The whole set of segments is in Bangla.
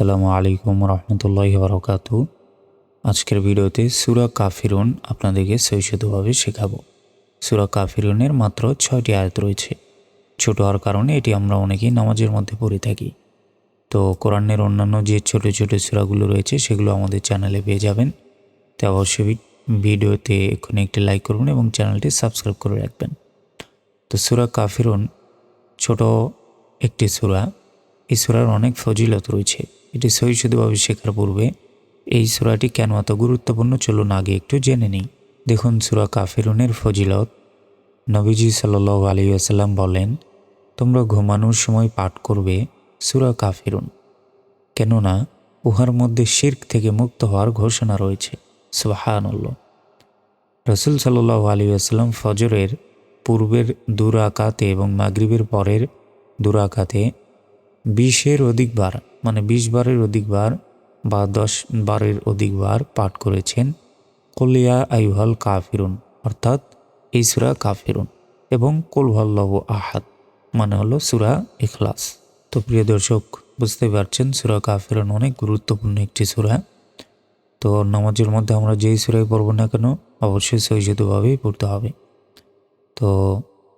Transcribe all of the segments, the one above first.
আসসালামু আলাইকুম রহমতুল্লাহ বরকাত। আজকের ভিডিওতে সুরা কাফিরুন আপনাদেরকে শৈশদভাবে শেখাবো। সুরা কাফিরুনের মাত্র ছয়টি আয়াত রয়েছে। ছোট হওয়ার কারণে এটি আমরা অনেকেই নামাজের মধ্যে পড়ে থাকি। তো কোরআনের অন্যান্য যে ছোট ছোট সুরাগুলো রয়েছে, সেগুলো আমাদের চ্যানেলে পেয়ে যাবেন। তো অবশ্যই ভিডিওতে এক্ষুনি একটি লাইক করুন এবং চ্যানেলটি সাবস্ক্রাইব করে রাখবেন। তো সুরা কাফিরুন ছোট একটি সুরা। এই সুরার অনেক ফজিলত রয়েছে। এটি সহিষ্ণুভাবে শেখার পূর্বে এই সুরাটি কেন এত গুরুত্বপূর্ণ চলুন আগে একটু জেনে নিই। দেখুন সুরা কাফিরুনের ফজিলত। নবীজি সাল্লু আলী আসাল্লাম বলেন, তোমরা ঘুমানোর সময় পাঠ করবে সুরা কাফিরুন। কেননা উহার মধ্যে শির্ক থেকে মুক্ত হওয়ার ঘোষণা রয়েছে। সুবাহানুল্লাহ। রসুল সাল্লাহ আলী আসাল্লাম ফজরের পূর্বের দুরাকাতে এবং মাগরিবের পরের দুরাকাতে বিশের অধিকবার মানে বিশ বারের অধিকবার বা দশ বারের অধিকবার পাঠ করেছেন কলিয়া আইহাল কাফিরুন অর্থাৎ এই সুরা কাফিরুন, এবং কুলভাল্লাহ আহাদ মানে হলো সুরা ইখলাস। তো প্রিয় দর্শক, বুঝতে পারছেন সুরা কাফিরুন অনেক গুরুত্বপূর্ণ একটি সুরা। তো নামাজের মধ্যে আমরা যেই সুরাই পড়ব না কেন, অবশ্যই সহিষ্ণুভাবেই পড়তে হবে। তো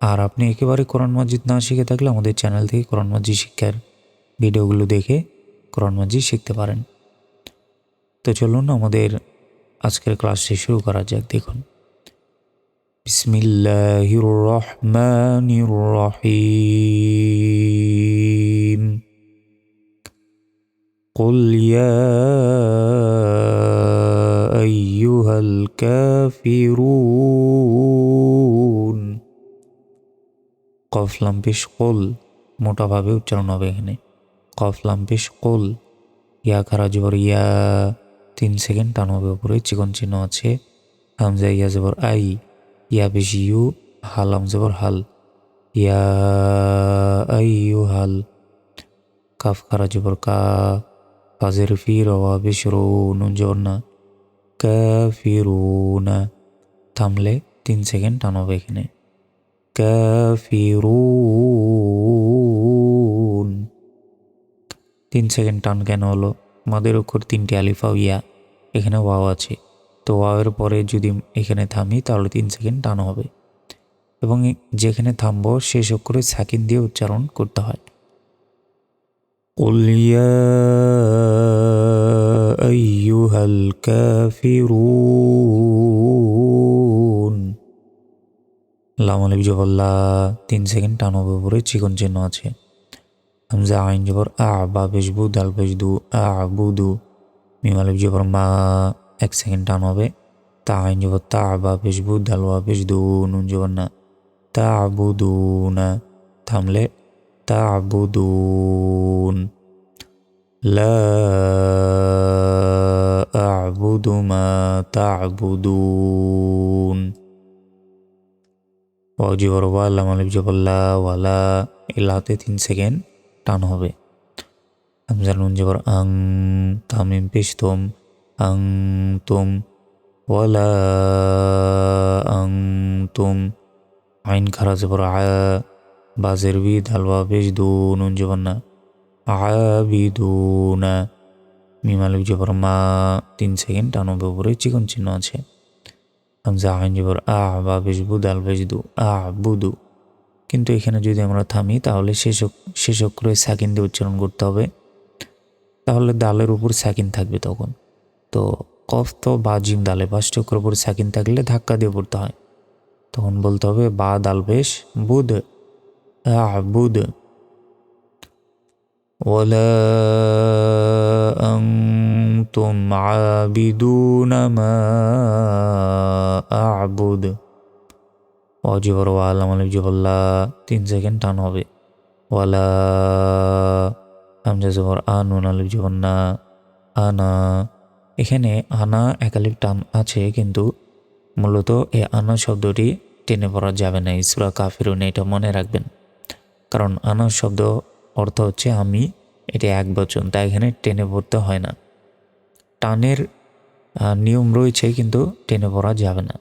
আর আপনি একেবারে কোরআন মসজিদ না শিখে থাকলে আমাদের চ্যানেল থেকে কোরআন মসজিদ শিক্ষার ভিডিওগুলো দেখে কোরআন মসজিদ শিখতে পারেন তো চলুন আমাদের আজকের ক্লাসটি শুরু করা যাক দেখুন বিসমিল্লাহির রহমানির রহিম قل يا أيها الكافرون কফ লাম্পিস কোল মোটাভাবে উচ্চারণ হবে এখানে কফ লাম্পিস কোল। ইয়া খারা জবর ইয়া তিন সেকেন্ড টান হবে উপরে চিকন চিহ্ন আছে। হামজা, ইয়া জবর আই, ইয়া বেশি ইউ, হাল জবর হাল। ইয়া আই ইউ, হাল। কাফ খারা জবর কা। ফাজের, ফি, রওয়া বেশ রো নুন, জবর, না। কাফিরুনা। থামলে তিন সেকেন্ড টান হবে এখানে। কাফিরুন। তিন সেকেন্ড টান কেন হলো আমাদের অক্ষর তিনটি আলিফা ইয়া এখানে ওয়াও আছে তো ওয়াওয়ের পরে যদি এখানে থামি তাহলে তিন সেকেন্ড টান হবে এবং যেখানে থামবো শেষ অক্ষরে সাকিন দিয়ে উচ্চারণ করতে হয় قل يا أيها الكافرون লাম আলিফ জবল্লা তিন সেকেন্ড টান হবে উপরে চিকন চিহ্ন আছে হামজা আইন জবর আ বা বেশবু দাল বেশদু আ বুদু মিম আলিফ জবর মা এক সেকেন্ড টান হবে তা আইন জবর তা বা বেশবু দাল ওয়া বেশদু নুন জবর না তা বুদু না থামলে তা বুদুন لا أعبد ما تعبدون ওয়াজিবর ওয়াল্লাম আলিফ জবল্লা ওয়ালা এলাতে তিন সেকেন্ড টান হবে। হামজা নুন জবর আং তামিম পেশ তোম, আং তুম, ওয়ালা আং তুম। আইন খারা জবর আ, বাজের বি ধালবা বেশ দু, নুন জবর না। আবিদুনা মিম আলিফ জবর মা তিন সেকেন্ড টান হবে উপরে, চিকন চিহ্ন আছে। হামজা আইন জবর আ বা বেশবু দাল বেশদু আ বুদু কিন্তু এখানে যদি আমরা থামি তাহলে শেষ শেষ অক্ষরে সাকিন দিয়ে উচ্চারণ করতে হবে তাহলে দালের উপর সাকিন থাকবে তখন তো কফ তো বা জিম দালে পাঁচটি অক্ষর উপর সাকিন থাকলে ধাক্কা দিয়ে পড়তে হয় তখন বলতে হবে বা দাল বেশ বুধ আ বুধ ولا أنتم عابدون ما أعبد অজবর ওয়ালাম আলিফ জবল্লা তিন সেকেন্ড টান হবে। ওয়ালা হামজা আনুন আলিফ জবর আনা। এখানে আনা একালিফ টান আছে, কিন্তু মূলত এ আনা শব্দটি টেনে পড়া যাবে না ইসরা কাফিরুন এটা মনে রাখবেন। কারণ আনা শব্দ অর্থ হচ্ছে আমি, এটা এক বচন, তাই এখানে টেনে পড়তে হয় না। টানের নিয়ম রয়েছে, কিন্তু টেনে পড়া যাবে না।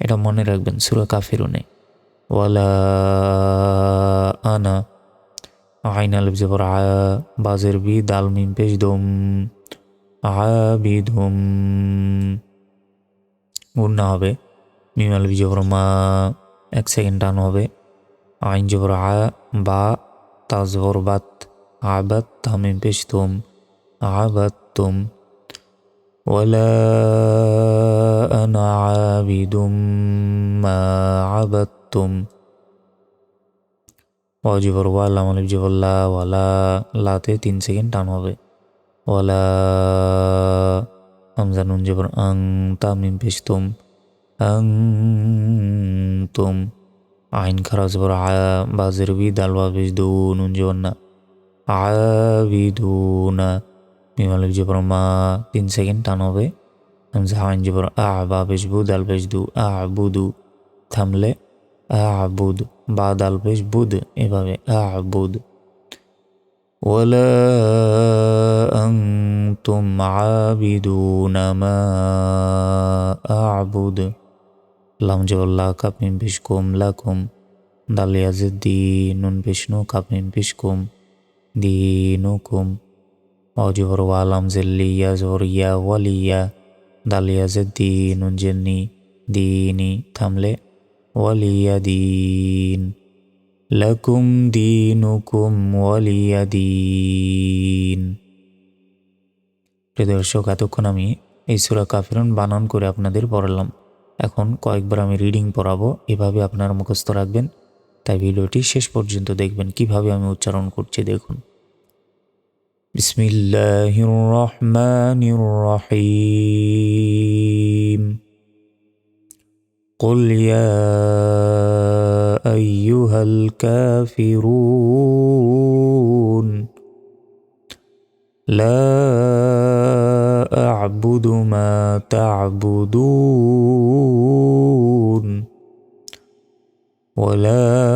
এটা মনে রাখবেন, সুরা কাফিরুনে। ওয়ালা আনা আইন আল জবর আ বাজের বি দাল মিম পেশ দম আবিদুম গুন্না হবে। মিম আলিফ জবর মা এক সেকেন্ড টান হবে। আইন জবর আ, বা তাজবর বাত আবাত তামিম পেশ তুম আবাত তুম ওয়ালা أنا عابد ما عبدتم অজিবর ওয়া লাম আলিফ জিবর লা ওয়ালা লাতে তিন সেকেন্ড টান হবে ওয়ালা হামজা নুন জিবর আং তামিম পেশ তুম আং তুম আইন খারা জিবর আ বাজের বি দাল ওয়া পেশ দু নুন জিবর না আবিদুনা মিম আলিফ জিবর মা তিন সেকেন্ড টান হবে হামজা আইন জিবর আ বা পেশ বু দাল পেশ দু আ বুদু থামলে আবুদ বা দাল পেশ বুদ এভাবে আবুদ ولا أنتم عابدون ما أعبد লাম জবল্লা কাপিম পিসকুম লাকুম দালিয়াজে দি নুন বিষ্ণু কাপিম পিসকুম দিনুকুম অজবর ওয়ালাম জেল্লিয়া জবরিয়া ওয়ালিয়া দালিয়াজে দি নুন জেন্নি দিনি, থামলে ওয়ালিয়া দিন লাকুম দিনুকুম ওয়ালিয়াদিন। প্রিয় দর্শক, এতক্ষণ আমি এই সুরা কাফিরুন বানান করে আপনাদের পড়ালাম। এখন কয়েকবার আমি রিডিং পড়াবো, এভাবে আপনারা মুখস্থ রাখবেন। তাই ভিডিওটি শেষ পর্যন্ত দেখবেন, কীভাবে আমি উচ্চারণ করছি দেখুন। بسم الله الرحمن الرحيم. قل يا أيها الكافرون لا أعبد ما تعبدون ولا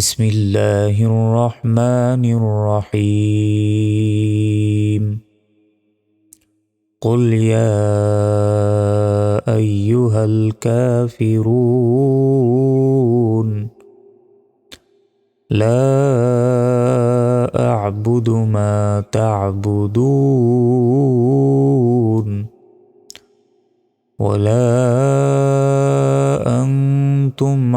بسم الله الرحمن الرحيم. قل يا أيها الكافرون لا أعبد ما تعبدون ولا أنتم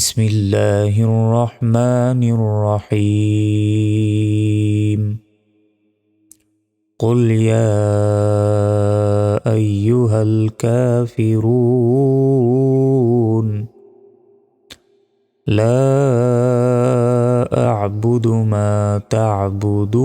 بسم الله الرحمن الرحيم. قل يا أيها الكافرون لا أعبد ما تعبدون.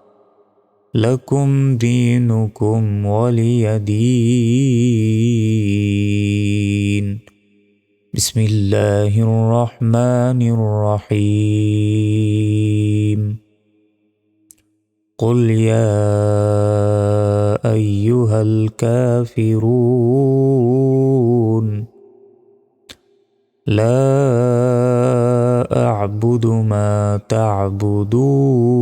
لكم دينكم ولي دين. بسم الله الرحمن الرحيم. قل يا أيها الكافرون لا أعبد ما تعبدون.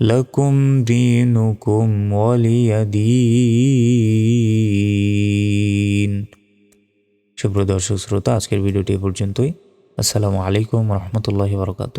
لكم دينكم ولي دين সুপ্রিয় দর্শক শ্রোতা আজকের ভিডিওটি এ পর্যন্তই আসসালামু আলাইকুম রহমতুল্লাহি বারকাতু